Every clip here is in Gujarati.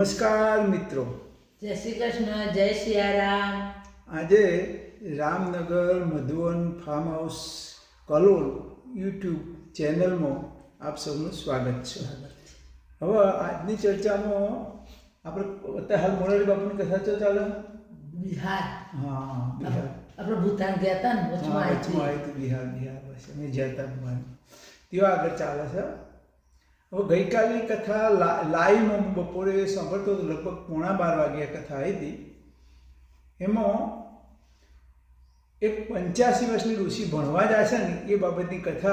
નમસ્કાર મિત્રો. જય શ્રી કૃષ્ણ જય સિયારામ. આજે Ramnagar Madhuvan farm house Kalol YouTube ચેનલમાં આપ સૌનું સ્વાગત છે. હવે આજની ચર્ચામાં આપણે અત્યારે હાલ મોરારી બાપુની કથા તો ચાલે? બિહાર. હા બિહાર. આપણે ભૂતાન ગયા હતા ને વચમાં આવી હતી. બિહાર બિહાર બસ અમે જ્યાં તેઓ આગળ ચાલે છે. હવે ગઈકાલની કથા લા- લાઈવમાં હું બપોરે સાંભળતો હતો, લગભગ પોણા બાર વાગ્યે કથા હતી. એમાં એક પંચ્યાસી વર્ષની ઋષિ ભણવા જાય છે ને, એ બાબતની કથા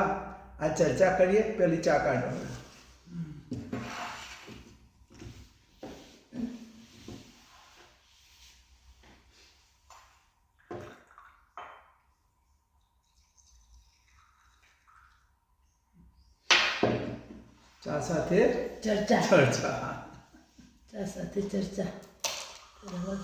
આ ચર્ચા કરીએ પેલી ચા કાઢો ચા સાથે ચર્ચા. ચર્ચા. ચા સાથે ચર્ચા. બરાબર.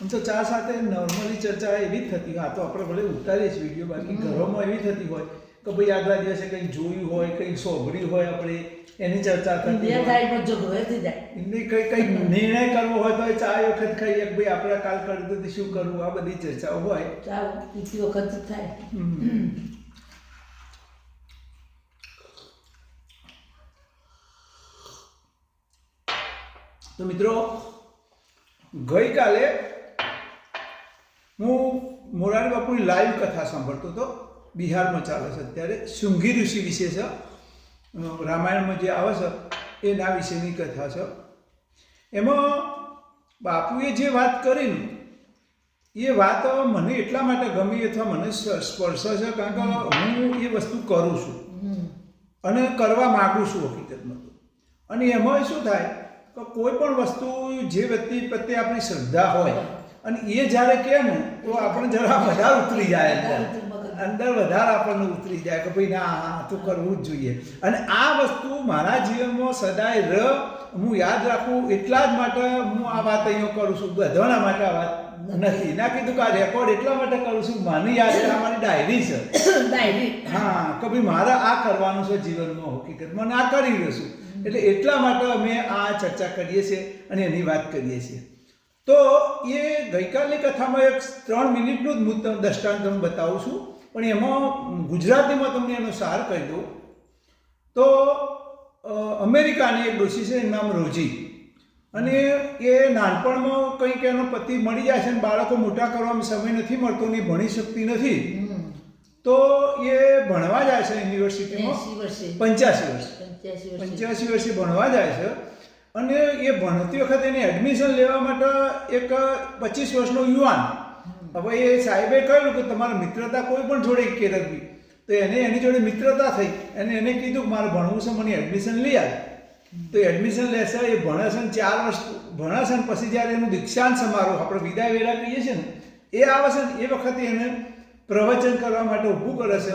આમ તો ચા સાથે નોર્મલી ચર્ચા એવી જ થતી હોય. આ તો આપણે ભલે ઉતારીએ છીએ વીડિયો બાકી ઘરોમાં એવી થતી હોય કે ભાઈ આગલા દિવસે કંઈક જોયું હોય કંઈક સોંભળ્યું હોય આપણે એની ચર્ચા થતી એમને કંઈ કંઈક નિર્ણય કરવો હોય તો ચા એ વખત ખાઈએ કે ભાઈ આપણે કાલ કરી દીધું શું કરવું આ બધી ચર્ચાઓ હોય. ચા પીતી વખત થાય. તો મિત્રો ગઈકાલે હું મોરારી બાપુની લાઈવ કથા સાંભળતો હતો. બિહારમાં ચાલે છે અત્યારે. શુંઘી ઋષિ વિશે છે. રામાયણમાં જે આવે છે એના વિશેની કથા છે. એમાં બાપુએ જે વાત કરી ને એ વાત મને એટલા માટે ગમી અથવા મને સ્પર્શ સ્પર્શે છે કારણ કે હું એ વસ્તુ કરું છું. અને કરવા માગું છું હકીકતમાં તો. અને એમાં શું થાય? કે કોઈ પણ વસ્તુ જે વ્યક્તિ પ્રત્યે આપણી શ્રદ્ધા હોય અને એ જ્યારે કહે ને તો આપણે જરા વધારે ઉતરી જાય અંદર વધારે આપણને ઉતરી જાય કે ભાઈ ના હા તો કરવું જ જોઈએ. અને આ વસ્તુ મારા જીવનમાં સદાય ર હું યાદ રાખું એટલા જ માટે હું આ વાત અહીંયા કરું છું. બધાના માટે આ વાત નથી. ના કીધું કે આ રેકોર્ડ એટલા માટે કરું છું માની યાદ છે મારી ડાયરી છે. ડાયરી હા કે ભાઈ મારે આ કરવાનું છે જીવનમાં હકીકત મને આ કરી રહ્યો છું. એટલે એટલા માટે અમે આ ચર્ચા કરીએ છીએ અને એની વાત કરીએ છીએ. તો એ ગઈકાલની કથામાં એક ત્રણ મિનિટનું જ હું દ્રષ્ટાંત હું બતાવું છું. પણ એમાં ગુજરાતીમાં તમને એનો સાર કહી દઉં. તો અમેરિકાની એક ડોશી છે, એનું નામ રોજી. અને એ નાનપણમાં કંઈક એનો પતિ મળી જાય છે અને બાળકો મોટા કરવામાં સમય નથી મળતો ને ભણી શકતી નથી. તો એ ભણવા જાય છે યુનિવર્સિટીમાં પંચ્યાસી વર્ષ. પંચ્યાસી વર્ષે. ભણવા જાય છે અને એ ભણતી વખતે એને એડમિશન લેવા માટે એક પચીસ વર્ષનો યુવાન. હવે એ સાહેબે કહ્યું કે તમારે મિત્રતા કોઈ પણ જોડે કેળવવી તો એને એની જોડે મિત્રતા થઈ. અને એને કીધું કે મારે ભણવું છે મને એડમિશન લઈ આવે તો એડમિશન લેશે એ ભણે ને ચાર વર્ષ ભણે ને પછી જ્યારે એનું દીક્ષાંત સમારોહ આપણે વિદાય વેળા કહીએ છીએ ને એ આવે છે ને એ વખતે એને પ્રવચન કરવા માટે ઊભું કરે છે.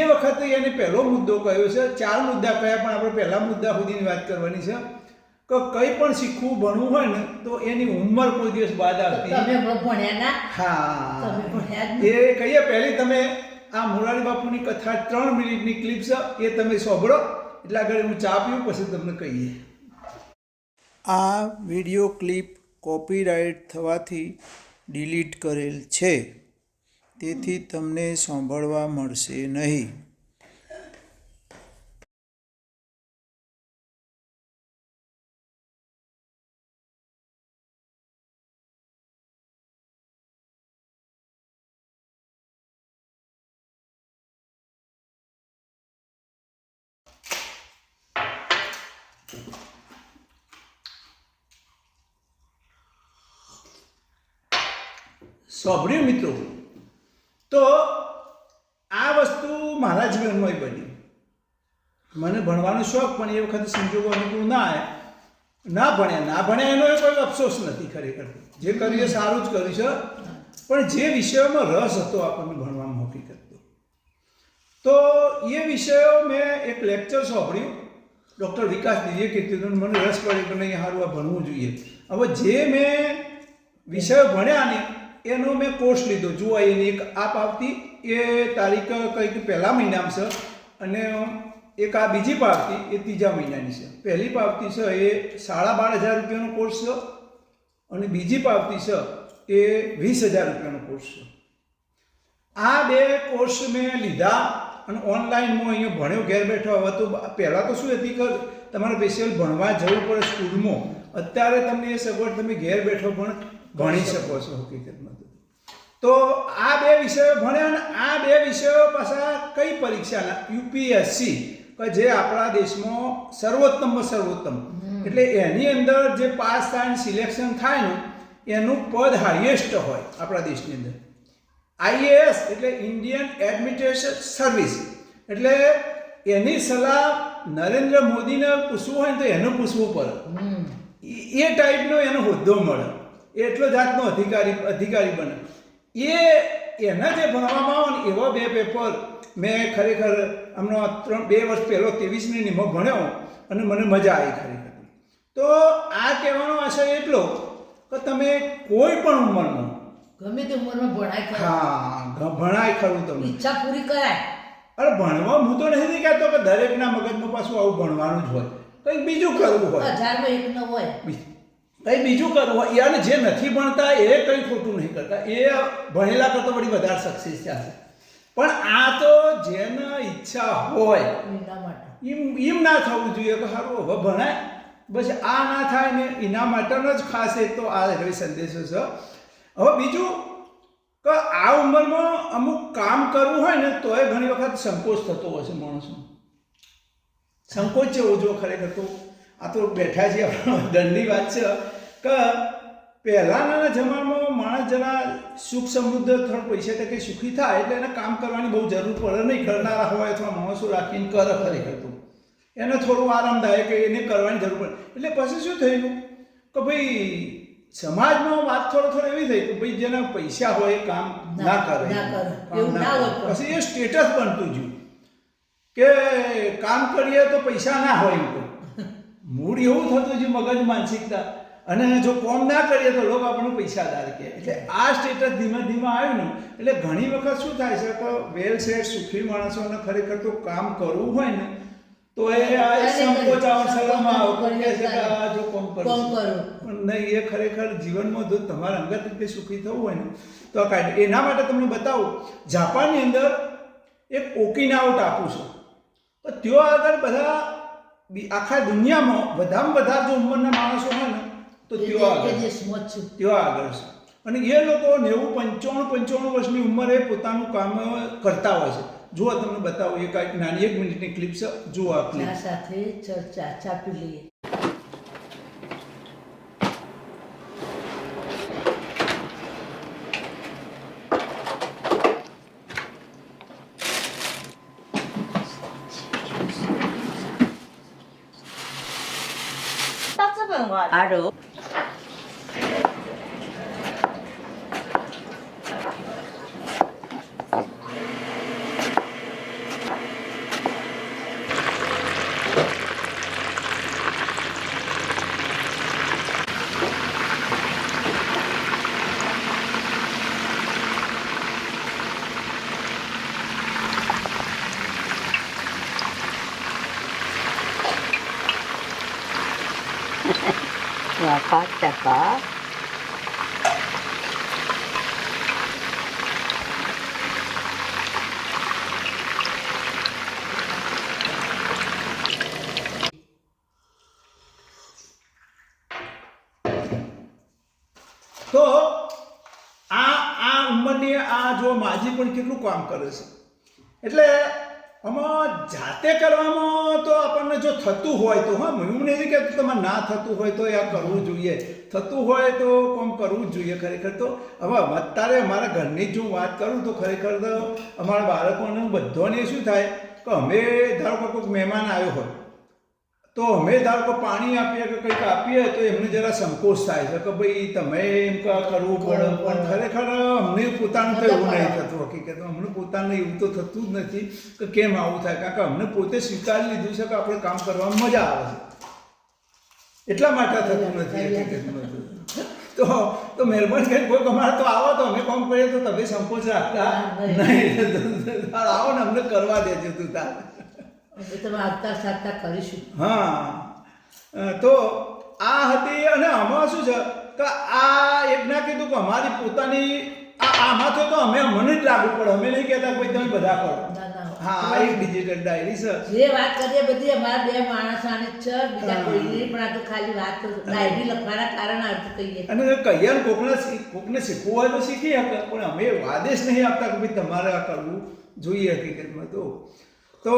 એ વખતે એને પહેલો મુદ્દો કયો છે? ચાર મુદ્દા કયા પણ આપણે પહેલા મુદ્દા સુધીની વાત કરવાની છે. કે કંઈ પણ શીખવું ભણવું હોય ને તો એની ઉંમર કોઈ દિવસ બાદ આવતી તમે ભણ્યા ના? હા. એ કહીએ પહેલી તમે આ મોરારી બાપુની કથા ત્રણ મિનિટની ક્લિપ છે એ તમે સાંભળો. એટલે આગળ હું ચા પીવું પછી તમને કહીએ. આ વીડિયો ક્લિપ કોપીરાઇટ થવાથી ડિલીટ કરેલ છે. તેથી તમને સાંભળવા મળશે નહીં. સાંભળ્યું મિત્રો? તો આ વસ્તુ મારા જીવનમાં બની. મને ભણવાનો શોખ, પણ એ વખતે સંજોગો અનુકૂળ ના આવ્યા ના ભણ્યા ના ભણ્યા એનો કોઈ અફસોસ નથી ખરેખર. જે કર્યું સારું જ કર્યું છે. પણ જે વિષયોમાં રસ હતો આપણને ભણવામાં હકીકત તો. એ વિષયો મેં એક લેક્ચર સાંભળ્યું. ડૉક્ટર વિકાસ દીજીએ કીધું મને રસ પડ્યો કે નહીં સારું આ ભણવું જોઈએ. હવે જે મેં વિષયો ભણ્યા ને એનો મેં કોર્સ લીધો. જુઓ એની એક આપ આવતી. એ તારીખ કંઈક પહેલા મહિનામાં છે. અને એક આ બીજી પાવતી એ ત્રીજા મહિનાની છે. પહેલી પાવતી છે. એ સાડા બાર હજાર રૂપિયાનો કોર્સ છે. અને બીજી પાવતી છે. એ વીસ હજાર રૂપિયાનો કોર્સ છે. આ બે કોર્સ મેં લીધા અને ઓનલાઈન હું અહીંયા ભણ્યો, ઘેર બેઠો. હવે તો પહેલાં તો શું હતી કે તમારે સ્પેશિયલ ભણવા જવું પડે સ્કૂલમાં અત્યારે તમને એ સગવડ તમે ઘેર બેઠો પણ ભણી શકો છો હકીકતમાં તો. આ બે વિષયો ભણ્યા અને આ બે વિષયો પાછા કઈ પરીક્ષાના યુપીએસસી કે જે આપણા દેશમાં સર્વોત્તમમાં સર્વોત્તમ. એટલે એની અંદર જે પાસ થાય સિલેક્શન થાય ને એનું પદ હાઈએસ્ટ હોય આપણા દેશની અંદર. આઈએએસ એટલે ઇન્ડિયન એડમિનિસ્ટ્રેશન સર્વિસ. એટલે એની સલાહ નરેન્દ્ર મોદીને પૂછવું હોય ને તો એનું પૂછવું પડે. એ- ટાઈપનો એનો હોદ્દો મળે. એટલો જાતનો અધિકારી અધિકારી બને. એ એના જે ભણવામાં આવે ને એવા બે પેપર મેં ખરેખર હમણાં ત્રણ બે વર્ષ પહેલો ત્રેવીસની નિમો ભણ્યો અને મને મજા આવી ખરેખર. તો આ કહેવાનો આશય એટલો કે તમે કોઈ પણ ઉંમરમાં ગમે તે ઉંમરમાં ભણાય ખરું. હા ભણાય ખરું તમે. ઈચ્છા પૂરી કરાય. અરે ભણવા હું તો નથી કહેતો કે દરેકના મગજમાં પાછું આવું ભણવાનું જ હોય. કંઈક બીજું કરવું હોય. હજારમાં એક ન હોય. કંઈ બીજું કરવું હોય યાર જે નથી ભણતા એ કંઈ ખોટું નહીં કરતા. એ ભણેલા કરતાં વળી વધારે સક્સેસ થશે પણ આ તો જેને ઈચ્છા હોય એમ એમ ના થવું જોઈએ કે સારું હવે ભણાય. બસ આ ના થાય ને એના માટેનો જ ખાસ એક તો આ રવિ સંદેશો છે. હવે બીજું કે આ ઉંમરમાં અમુક કામ કરવું હોય ને તોય ઘણી વખત સંકોચ થતો હોય છે માણસનો. સંકોચ જેવો જો ખરેખર તો આ તો બેઠા છીએ દંડની વાત છે. કે પહેલાંના જમાનામાં માણસ જરા સુખ સમૃદ્ધ થોડા પૈસા ટકે સુખી થાય એટલે એને કામ કરવાની બહુ જરૂર પડે નહીં. કરનારા હોય અથવા માણસો રાખીને કરે ખરેખર તો એને થોડું આરામદાયક એને કરવાની જરૂર પડે. એટલે પછી શું થયું કે ભાઈ સમાજમાં વાત થોડો થોડો એવી થઈ કે ભાઈ જેના પૈસા હોય એ કામ ના કરે. પછી એ સ્ટેટસ બનતું જોયું કે કામ કરીએ તો પૈસા ના હોય એમ. મૂળ એવું થતું છે મગજ માનસિકતા. અને જો કોમ ના કરીએ તો લોકો આપણને પૈસાદાર કહે. એટલે આ સ્ટેટસ ધીમે ધીમે આવ્યું ને એટલે ઘણી વખત શું થાય છે કે વેલ સેટ સુખી માણસોને ખરેખર તો કામ કરવું હોય ને તો એ સંકોચ આવે શરમ આવે કોઈ કહે છે કે આ જો કોમ કરો પણ નહીં એ ખરેખર જીવનમાં જો તમારે અંગત રીતે સુખી થવું હોય ને તો આ કાઢ એના માટે તમને બતાવું જાપાનની અંદર એક ઓકિનાવો ટાપુ છે. તો ત્યાં આગળ બધા આખા દુનિયામાં વધારેમાં વધારે જો ઉંમરના માણસો હોય ને તો એ આગળ ત્યાં આગળ છે. અને એ લોકો નેવું પંચાણું પંચાણું વર્ષની ઉંમરે પોતાનું કામ કરતા હોય છે. જુઓ તમને બતાવો એક નાની એક મિનિટની ક્લિપ છે. જુઓ આ ક્લિપ સાથે ચર્ચા ચા પી લઈએ 阿柔。わかったかતો આ આ ઉંમરની આ જો માજી પણ કેટલું કામ કરે છે એટલે આમાં જાતે કરવામાં તો આપણને જો થતું હોય તો, હા, હું નહીં કે તમારે ના થતું હોય તો આ કરવું જોઈએ. થતું હોય તો કોમ કરવું જ જોઈએ ખરેખર તો. હવે અત્યારે અમારા ઘરની જ હું વાત કરું તો ખરેખર તો અમારા બાળકોને બધાને શું થાય કે અમે ધારો કે કોઈક મહેમાન આવ્યો હોય તો અમે ધારો કે પાણી આપીએ કે કંઈક આપીએ તો એમને જરા સંકોચ થાય છે કે ભાઈ તમે એમ ક- કરવું પડે. પણ ખરેખર અમને પોતાનું તો એવું નહીં થતું હકીકતમાં અમને પોતાને એવું તો થતું જ નથી કે કેમ આવું થાય? કારણ કે અમને પોતે સ્વીકારી લીધું છે કે આપણે કામ કરવામાં મજા આવે છે. એટલા માટે થતું નથી હકીકતમાં તો. તો મહેરબાની કરીને કોઈ અમારે તો આવો તો અમે કામ કરીએ તો તમે સંકોચ રાખતા. નહીં આવો ને અમને કરવા દેજો તું તાર હા. તો આ હતી અને આમાં શું છે? કે આ એક ના કીધું કે અમારી પોતાની આ આમાં તો અમે મને જ લાગુ પડે. અમે નહીં કહેતા કોઈ તમે બધા કરો. હા એક ડિજિટલ ડાયરી છે. જે વાત કરીએ બધી અમારા બે માણસ આને છે. બીજા. કોઈ નહીં પણ આ તો ખાલી વાત ડાયરી લખવાના કારણે અર્થ કહીએ. અને કહીએ કોકને કોકને શીખવું હોય તો શીખી શકે પણ અમે આદેશ નહીં આપતા કે ભાઈ તમારે આ કરવું જોઈએ હકીકતમાં તો. તો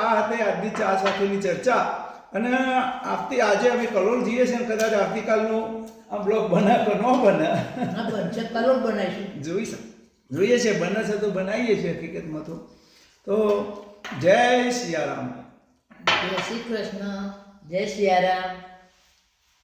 આ હતી આજની ચા સાથેની ચર્ચા. અને આવતી આજે અમે કલોલ જઈએ છીએ કદાચ આવતીકાલનું આ બ્લોગ બને કે ન બને. કલોલ બનાવીશું. જોઈ જોઈએ છે બને છે તો બનાવીએ છીએ હકીકતમાં તો. તો જય સિયારામ જય શ્રી કૃષ્ણ જય સિયારામ